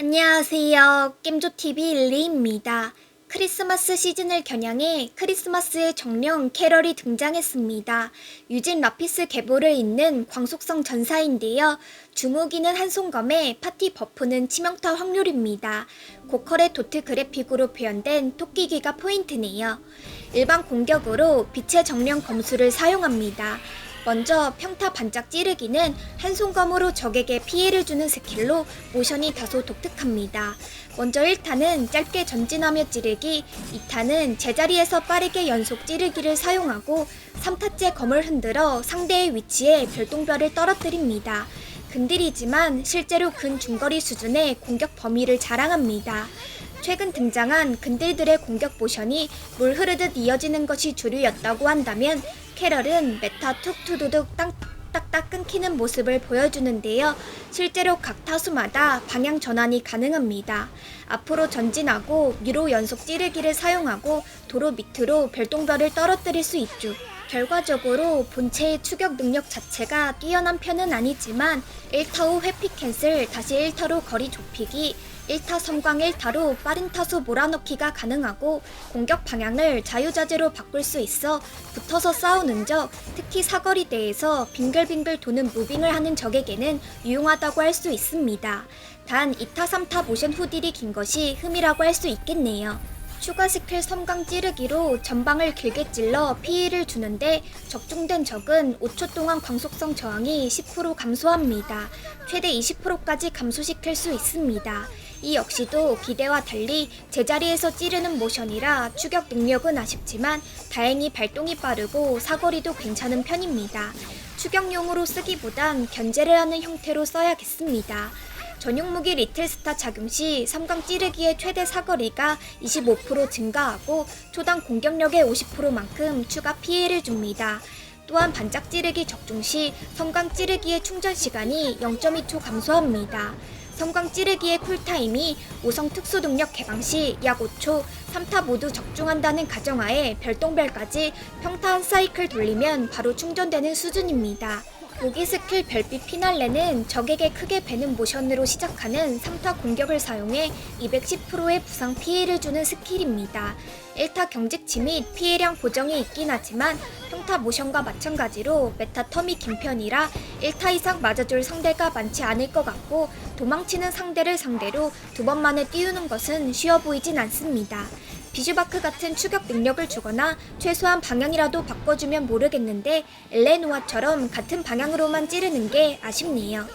안녕하세요. 겜조TV 일리입니다. 크리스마스 시즌을 겨냥해 크리스마스의 정령 캐럴이 등장했습니다. 유진 라피스 계보를 잇는 광속성 전사인데요. 주무기는 한송검에 파티 버프는 치명타 확률입니다. 고컬의 도트 그래픽으로 표현된 토끼기가 포인트네요. 일반 공격으로 빛의 정령 검수를 사용합니다. 먼저 평타 반짝 찌르기는 한 손검으로 적에게 피해를 주는 스킬로 모션이 다소 독특합니다. 먼저 1타는 짧게 전진하며 찌르기, 2타는 제자리에서 빠르게 연속 찌르기를 사용하고 3타째 검을 흔들어 상대의 위치에 별똥별을 떨어뜨립니다. 근딜이지만 실제로 근 중거리 수준의 공격 범위를 자랑합니다. 최근 등장한 근딜들의 공격 모션이 물 흐르듯 이어지는 것이 주류였다고 한다면 캐럴은 메타 툭투두둑 땅 딱딱 끊기는 모습을 보여주는데요. 실제로 각 타수마다 방향 전환이 가능합니다. 앞으로 전진하고 위로 연속 찌르기를 사용하고 도로 밑으로 별똥별을 떨어뜨릴 수 있죠. 결과적으로 본체의 추격 능력 자체가 뛰어난 편은 아니지만 1타 후 회피 캔슬 다시 1타로 거리 좁히기 1타 섬광 1타로 빠른 타수 몰아넣기가 가능하고 공격 방향을 자유자재로 바꿀 수 있어 붙어서 싸우는 적 특히 사거리 대에서 빙글빙글 도는 무빙을 하는 적에게는 유용하다고 할 수 있습니다. 단 2타 3타 모션 후딜이 긴 것이 흠이라고 할 수 있겠네요. 추가 스킬 섬광 찌르기로 전방을 길게 찔러 피해를 주는데 적중된 적은 5초 동안 광속성 저항이 10% 감소합니다. 최대 20%까지 감소시킬 수 있습니다. 이 역시도 기대와 달리 제자리에서 찌르는 모션이라 추격 능력은 아쉽지만 다행히 발동이 빠르고 사거리도 괜찮은 편입니다. 추격용으로 쓰기보단 견제를 하는 형태로 써야겠습니다. 전용 무기 리틀스타 착용 시 섬광 찌르기의 최대 사거리가 25% 증가하고 초당 공격력의 50%만큼 추가 피해를 줍니다. 또한 반짝 찌르기 적중 시 섬광 찌르기의 충전 시간이 0.2초 감소합니다. 섬광 찌르기의 쿨타임이 5성 특수 능력 개방 시 약 5초, 3타 모두 적중한다는 가정하에 별똥별까지 평타 한 사이클 돌리면 바로 충전되는 수준입니다. 무기 스킬 별빛 피날레는 적에게 크게 베는 모션으로 시작하는 3타 공격을 사용해 210%의 부상 피해를 주는 스킬입니다. 1타 경직치 및 피해량 보정이 있긴 하지만 평타 모션과 마찬가지로 메타 텀이 긴 편이라 1타 이상 맞아줄 상대가 많지 않을 것 같고 도망치는 상대를 상대로 두 번 만에 띄우는 것은 쉬워 보이진 않습니다. 비슈바크 같은 추격 능력을 주거나 최소한 방향이라도 바꿔주면 모르겠는데 엘레노아처럼 같은 방향으로만 찌르는 게 아쉽네요.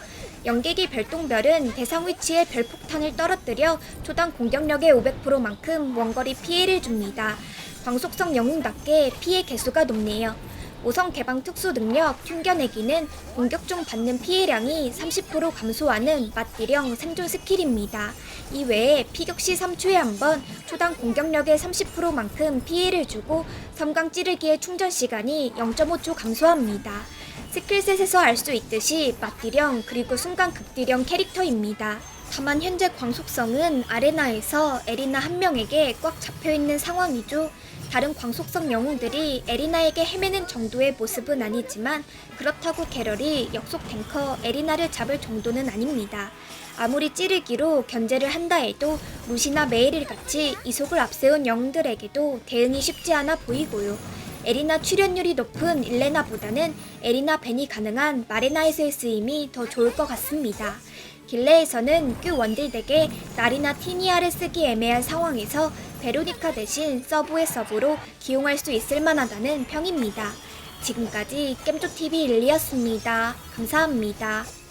연계기 별똥별은 대상 위치에 별폭탄을 떨어뜨려 초당 공격력의 500%만큼 원거리 피해를 줍니다. 광속성 영웅답게 피해 개수가 높네요. 5성 개방 특수 능력 튕겨내기는 공격 중 받는 피해량이 30% 감소하는 맞디령 생존 스킬입니다. 이외에 피격 시 3초에 한 번 초당 공격력의 30%만큼 피해를 주고 섬광 찌르기의 충전 시간이 0.5초 감소합니다. 스킬셋에서 알 수 있듯이 맞디령 그리고 순간 극디령 캐릭터입니다. 다만 현재 광속성은 아레나에서 에리나 한 명에게 꽉 잡혀 있는 상황이죠. 다른 광속성 영웅들이 에리나에게 헤매는 정도의 모습은 아니지만 그렇다고 캐럴이 역속 탱커 에리나를 잡을 정도는 아닙니다. 아무리 찌르기로 견제를 한다 해도 루시나 메이릴 같이 이속을 앞세운 영웅들에게도 대응이 쉽지 않아 보이고요. 에리나 출연율이 높은 일레나보다는 에리나 벤이 가능한 마레나에서의 쓰임이 더 좋을 것 같습니다. 길레에서는 꽤 원딜덱에 나리나 티니아를 쓰기 애매한 상황에서 베로니카 대신 서브의 서브로 기용할 수 있을 만하다는 평입니다. 지금까지 겜조TV 일리였습니다. 감사합니다.